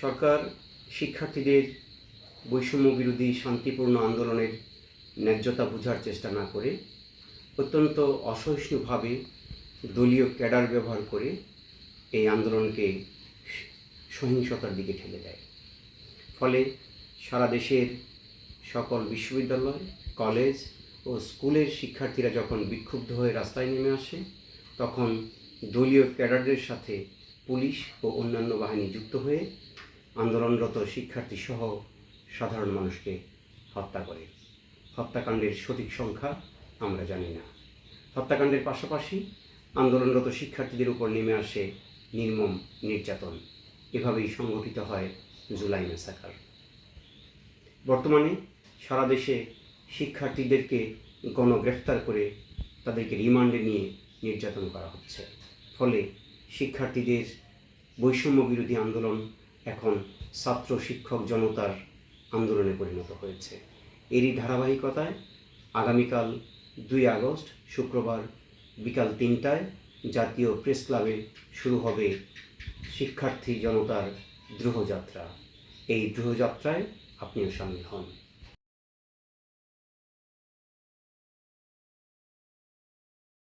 সরকার শিক্ষার্থীদের বৈষম্য বিরোধী শান্তিপূর্ণ আন্দোলনের ন্যায্যতা বোঝার চেষ্টা না করে অত্যন্ত অসহিষ্ণুভাবে দলীয় ক্যাডার ব্যবহার করে এই আন্দোলনকে সহিংসতার দিকে ঠেলে দেয়। ফলে সারা দেশের সকল বিশ্ববিদ্যালয়, কলেজ ও স্কুলের শিক্ষার্থীরা যখন বিক্ষুব্ধ হয়ে রাস্তায় নেমে আসে, তখন দলীয় ক্যাডারদের সাথে পুলিশ ও অন্যান্য বাহিনী যুক্ত হয়ে আন্দোলনরত শিক্ষার্থী সহ সাধারণ মানুষকে হত্যা করে। হত্যাকাণ্ডের সঠিক সংখ্যা আমরা জানি না। হত্যাকাণ্ডের পাশাপাশি আন্দোলনরত শিক্ষার্থীদের উপর নেমে আসে নির্মম নির্যাতন। এভাবেই সংগঠিত হয় জুলাই মেসাকার। বর্তমানে সারা দেশে শিক্ষার্থীদেরকে গণগ্রেফতার করে তাদেরকে রিমান্ডে নিয়ে নির্যাতন করা হচ্ছে। ফলে শিক্ষার্থীদের বৈষম্য বিরোধী আন্দোলন এখন ছাত্র শিক্ষক জনতার আন্দোলনে পরিণত হয়েছে। এরই ধারাবাহিকতায় আগামীকাল দুই আগস্ট, শুক্রবার বিকাল তিনটায় জাতীয় প্রেস ক্লাবে শুরু হবে শিক্ষার্থী জনতার দ্রুহযাত্রা। এই দ্রুহযাত্রায় আপনিও সামিল হন।